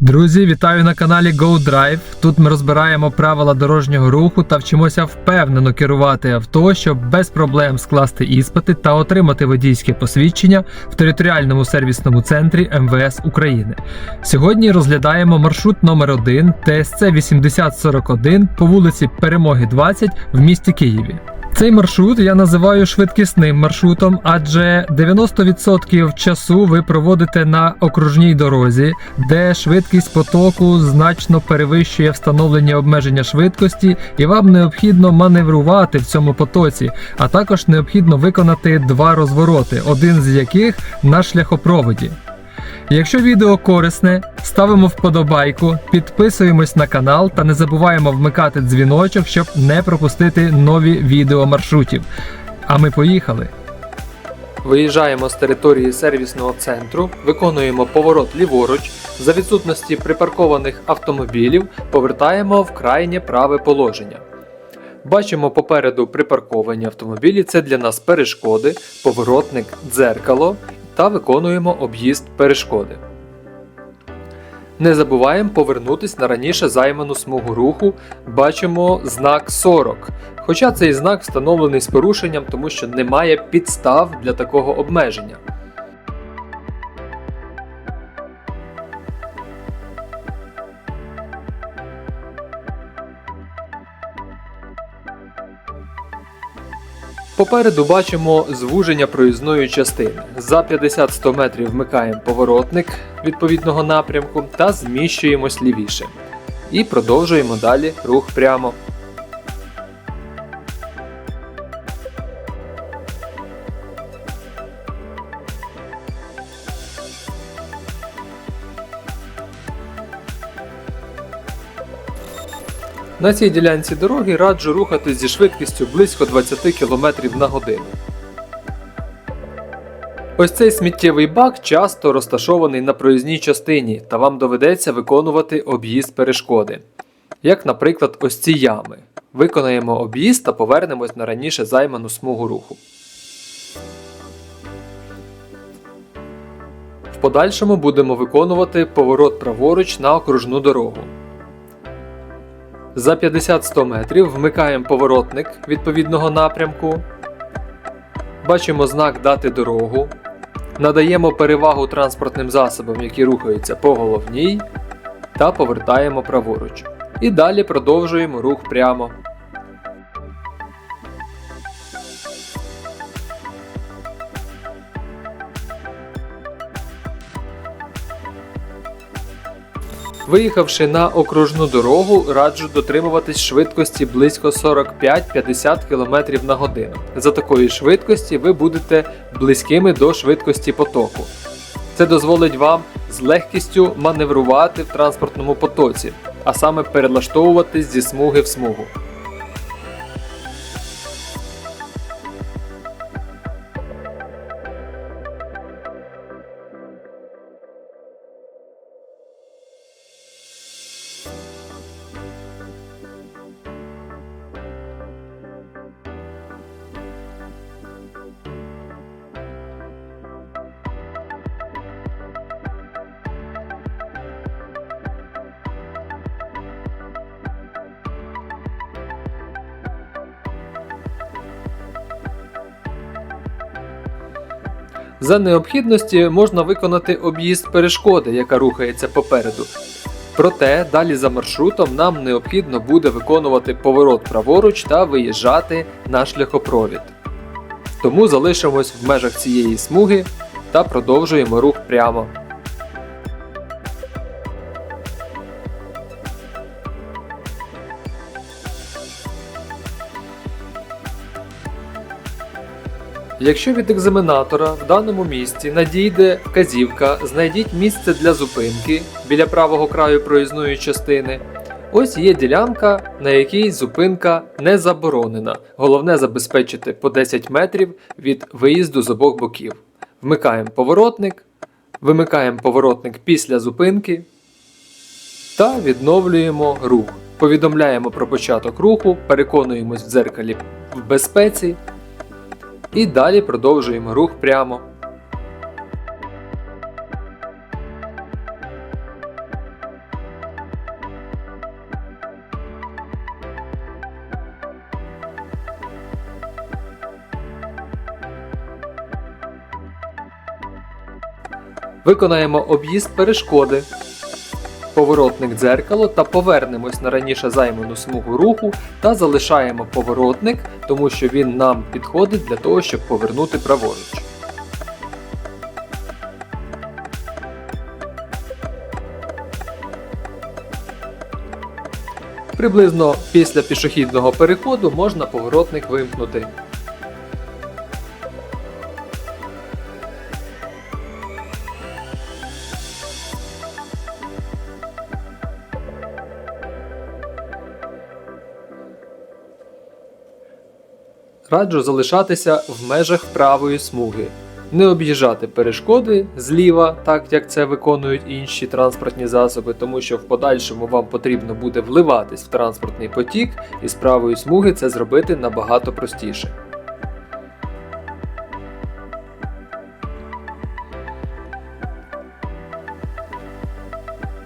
Друзі, вітаю на каналі GoDrive. Тут ми розбираємо правила дорожнього руху та вчимося впевнено керувати авто, щоб без проблем скласти іспити та отримати водійське посвідчення в територіальному сервісному центрі МВС України. Сьогодні розглядаємо маршрут номер 1 ТСЦ 8041 по вулиці Перемоги 20 в місті Києві. Цей маршрут я називаю швидкісним маршрутом, адже 90% часу ви проводите на окружній дорозі, де швидкість потоку значно перевищує встановлені обмеження швидкості, і вам необхідно маневрувати в цьому потоці, а також необхідно виконати два розвороти, один з яких на шляхопроводі. Якщо відео корисне, ставимо вподобайку, підписуємось на канал та не забуваємо вмикати дзвіночок, щоб не пропустити нові відео маршрутів. А ми поїхали. Виїжджаємо з території сервісного центру, виконуємо поворот ліворуч. За відсутності припаркованих автомобілів повертаємо в крайнє праве положення. Бачимо попереду припарковані автомобілі, це для нас перешкоди, поворотник, дзеркало та виконуємо об'їзд перешкоди. Не забуваємо повернутись на раніше займану смугу руху. Бачимо знак 40. Хоча цей знак встановлений з порушенням, тому що немає підстав для такого обмеження. Попереду бачимо звуження проїзної частини. За 50-100 метрів вмикаємо поворотник відповідного напрямку та зміщуємось лівіше. І продовжуємо далі рух прямо. На цій ділянці дороги раджу рухатись зі швидкістю близько 20 км на годину. Ось цей сміттєвий бак часто розташований на проїзній частині, та вам доведеться виконувати об'їзд перешкоди. Як, наприклад, ось ці ями. Виконаємо об'їзд та повернемось на раніше займану смугу руху. В подальшому будемо виконувати поворот праворуч на окружну дорогу. За 50-100 метрів вмикаємо поворотник відповідного напрямку. Бачимо знак Дати дорогу. Надаємо перевагу транспортним засобам, які рухаються по головній, та повертаємо праворуч. І далі продовжуємо рух прямо. Виїхавши на окружну дорогу, раджу дотримуватись швидкості близько 45-50 км на годину. За такої швидкості ви будете близькими до швидкості потоку. Це дозволить вам з легкістю маневрувати в транспортному потоці, а саме перелаштовуватись зі смуги в смугу. За необхідності можна виконати об'їзд перешкоди, яка рухається попереду. Проте далі за маршрутом нам необхідно буде виконувати поворот праворуч та виїжджати на шляхопровід. Тому залишимось в межах цієї смуги та продовжуємо рух прямо. Якщо від екзаменатора в даному місці надійде вказівка, знайдіть місце для зупинки біля правого краю проїзної частини. Ось є ділянка, на якій зупинка не заборонена. Головне забезпечити по 10 метрів від виїзду з обох боків. Вмикаємо поворотник, вимикаємо поворотник після зупинки та відновлюємо рух. Повідомляємо про початок руху, переконуємось в дзеркалі в безпеці і далі продовжуємо рух прямо. Виконаємо об'їзд перешкоди, поворотник дзеркало та повернемось на раніше займану смугу руху та залишаємо поворотник тому що він нам підходить для того, щоб повернути праворуч. Приблизно після пішохідного переходу можна поворотник вимкнути. Раджу залишатися в межах правої смуги, не об'їжджати перешкоди зліва, так як це виконують інші транспортні засоби, тому що в подальшому вам потрібно буде вливатись в транспортний потік, і з правої смуги це зробити набагато простіше.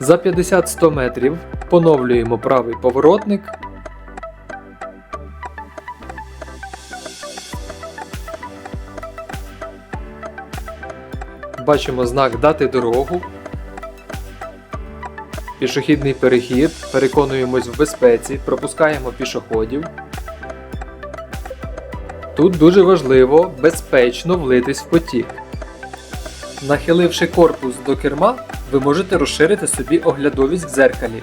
За 50-100 метрів поновлюємо правий поворотник Бачимо знак Дати дорогу. Пішохідний перехід. Переконуємось в безпеці, пропускаємо пішоходів. Тут дуже важливо безпечно влитись в потік. Нахиливши корпус до керма, ви можете розширити собі оглядовість в дзеркалі.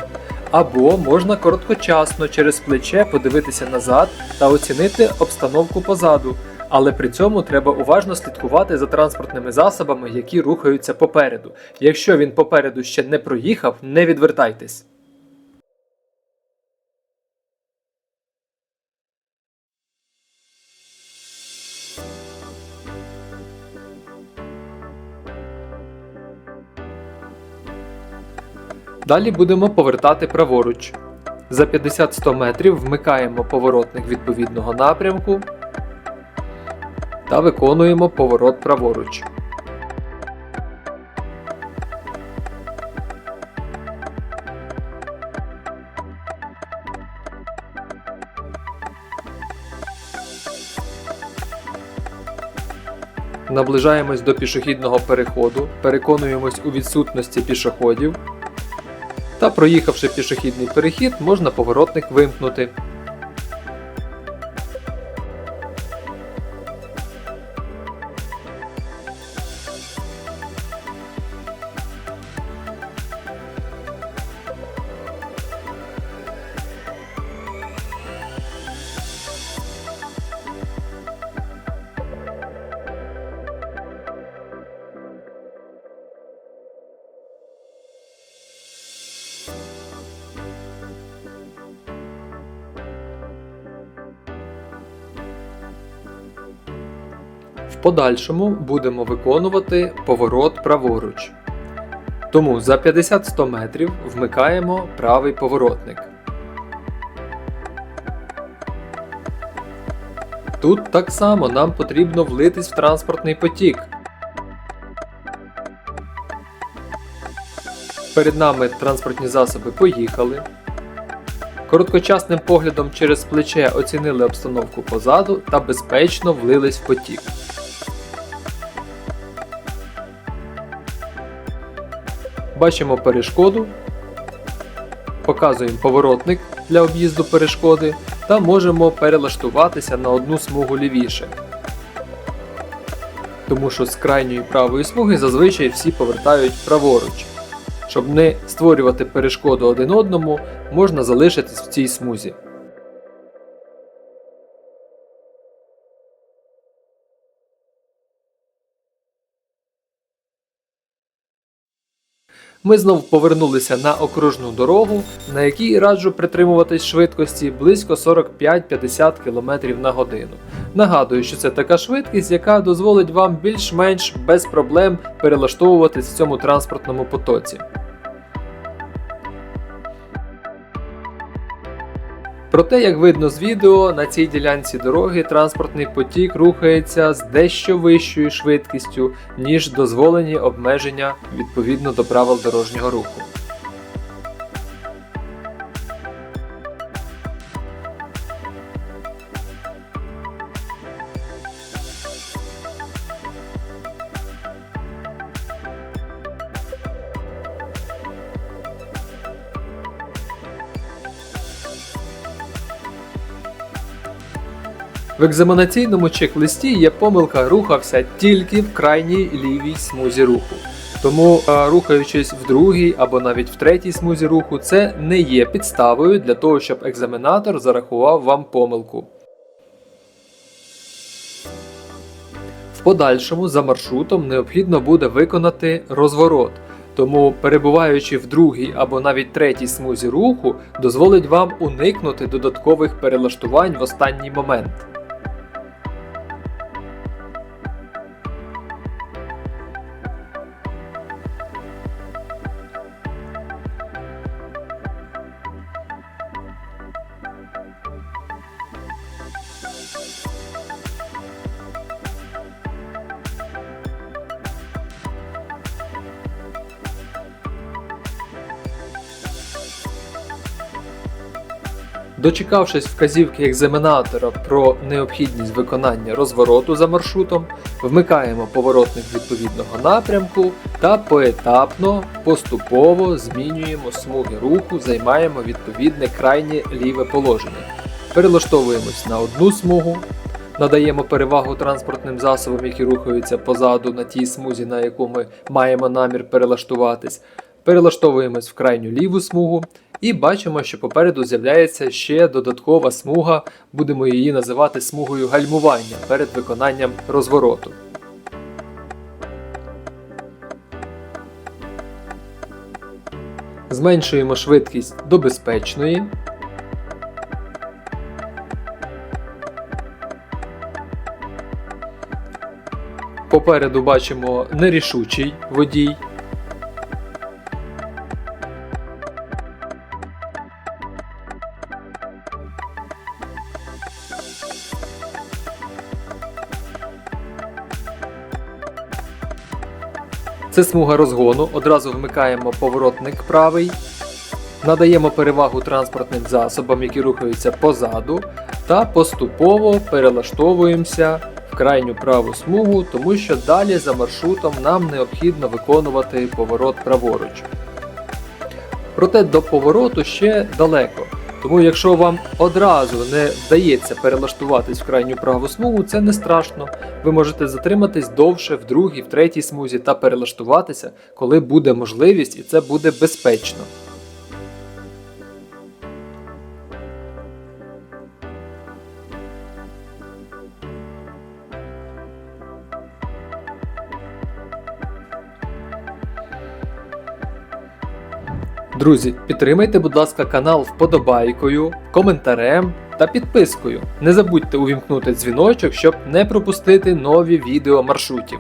Або можна короткочасно через плече подивитися назад та оцінити обстановку позаду але при цьому треба уважно слідкувати за транспортними засобами, які рухаються попереду. Якщо він попереду ще не проїхав, не відвертайтесь. Далі будемо повертати праворуч. За 50-100 метрів вмикаємо поворотник відповідного напрямку та виконуємо поворот праворуч. Наближаємось до пішохідного переходу, переконуємось у відсутності пішоходів. Та проїхавши пішохідний перехід, можна поворотник вимкнути. Подальшому будемо виконувати поворот праворуч. Тому за 50-100 метрів вмикаємо правий поворотник. Тут так само нам потрібно влитись в транспортний потік. Перед нами транспортні засоби поїхали. Короткочасним поглядом через плече оцінили обстановку позаду та безпечно влились в потік. Бачимо перешкоду, показуємо поворотник для об'їзду перешкоди та можемо перелаштуватися на одну смугу лівіше. Тому що з крайньої правої смуги зазвичай всі повертають праворуч. Щоб не створювати перешкоду один одному, можна залишитись в цій смузі. Ми знов повернулися на окружну дорогу, на якій раджу притримуватись швидкості близько 45-50 км на годину. Нагадую, що це така швидкість, яка дозволить вам більш-менш без проблем перелаштовуватись в цьому транспортному потоці. Проте, як видно з відео, на цій ділянці дороги транспортний потік рухається з дещо вищою швидкістю, ніж дозволені обмеження відповідно до правил дорожнього руху. В екзаменаційному чек-листі є помилка рухався тільки в крайній лівій смузі руху. Тому, е, рухаючись в другій або навіть в третій смузі руху, це не є підставою для того, щоб екзаменатор зарахував вам помилку. В подальшому за маршрутом необхідно буде виконати розворот. Тому, перебуваючи в другій або навіть третій смузі руху, дозволить вам уникнути додаткових перелаштувань в останній момент. Дочекавшись вказівки екзаменатора про необхідність виконання розвороту за маршрутом, вмикаємо поворотник відповідного напрямку та поетапно, поступово змінюємо смуги руху, займаємо відповідне крайнє ліве положення. Перелаштовуємось на одну смугу, надаємо перевагу транспортним засобам, які рухаються позаду на тій смузі, на яку ми маємо намір перелаштуватись. Перелаштовуємось в крайню ліву смугу і бачимо, що попереду з'являється ще додаткова смуга, будемо її називати смугою гальмування перед виконанням розвороту. Зменшуємо швидкість до безпечної. Попереду бачимо нерішучий водій. Це смуга розгону. Одразу вмикаємо поворотник правий, надаємо перевагу транспортним засобам, які рухаються позаду, та поступово перелаштовуємося в крайню праву смугу, тому що далі за маршрутом нам необхідно виконувати поворот праворуч. Проте до повороту ще далеко. Тому якщо вам одразу не вдається перелаштуватись в крайню праву смугу, це не страшно. Ви можете затриматись довше в другій, в третій смузі та перелаштуватися, коли буде можливість, і це буде безпечно. Друзі, підтримайте, будь ласка, канал вподобайкою, коментарем та підпискою. Не забудьте увімкнути дзвіночок, щоб не пропустити нові відео маршрутів.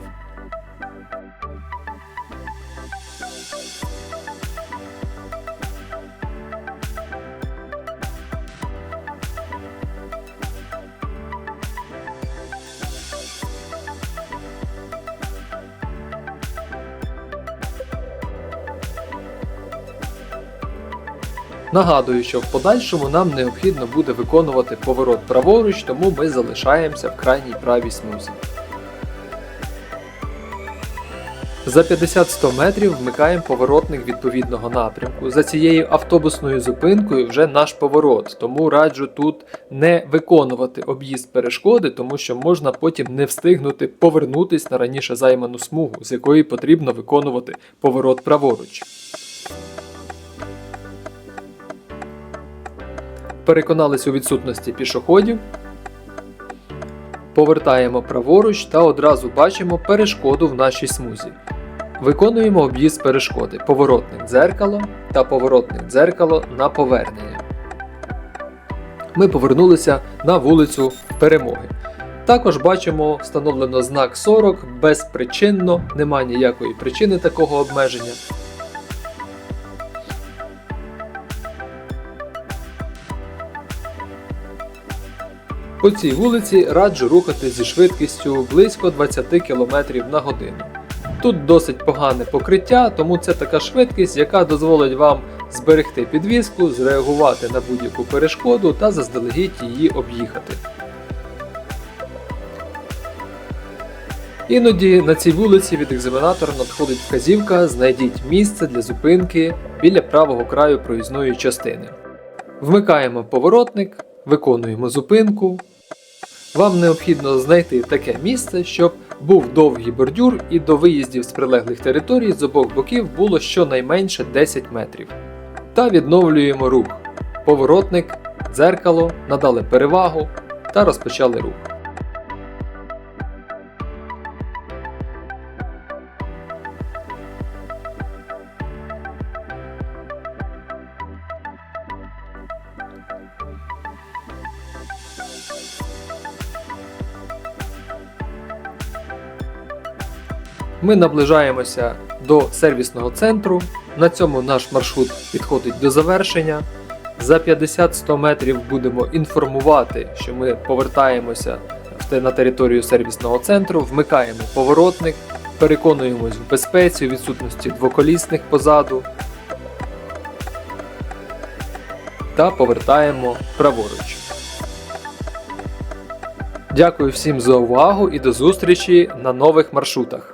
Нагадую, що в подальшому нам необхідно буде виконувати поворот праворуч, тому ми залишаємося в крайній правій смузі. За 50-100 метрів вмикаємо поворотник відповідного напрямку. За цією автобусною зупинкою вже наш поворот, тому раджу тут не виконувати об'їзд перешкоди, тому що можна потім не встигнути повернутись на раніше займану смугу, з якої потрібно виконувати поворот праворуч. Переконались у відсутності пішоходів. Повертаємо праворуч та одразу бачимо перешкоду в нашій смузі. Виконуємо об'їзд перешкоди, поворотник дзеркало та поворотник дзеркало на повернення. Ми повернулися на вулицю Перемоги. Також бачимо встановлено знак 40 безпричинно, немає ніякої причини такого обмеження. По цій вулиці раджу рухати зі швидкістю близько 20 км на годину. Тут досить погане покриття, тому це така швидкість, яка дозволить вам зберегти підвіску, зреагувати на будь-яку перешкоду та заздалегідь її об'їхати. Іноді на цій вулиці від екзаменатора надходить вказівка знайдіть місце для зупинки біля правого краю проїзної частини. Вмикаємо поворотник, виконуємо зупинку, Вам необхідно знайти таке місце, щоб був довгий бордюр і до виїздів з прилеглих територій з обох боків було щонайменше 10 метрів. Та відновлюємо рух. Поворотник, дзеркало, надали перевагу та розпочали рух. Ми наближаємося до сервісного центру. На цьому наш маршрут підходить до завершення. За 50-100 метрів будемо інформувати, що ми повертаємося на територію сервісного центру, вмикаємо поворотник, переконуємось в безпеці, у відсутності двоколісних позаду та повертаємо праворуч. Дякую всім за увагу і до зустрічі на нових маршрутах.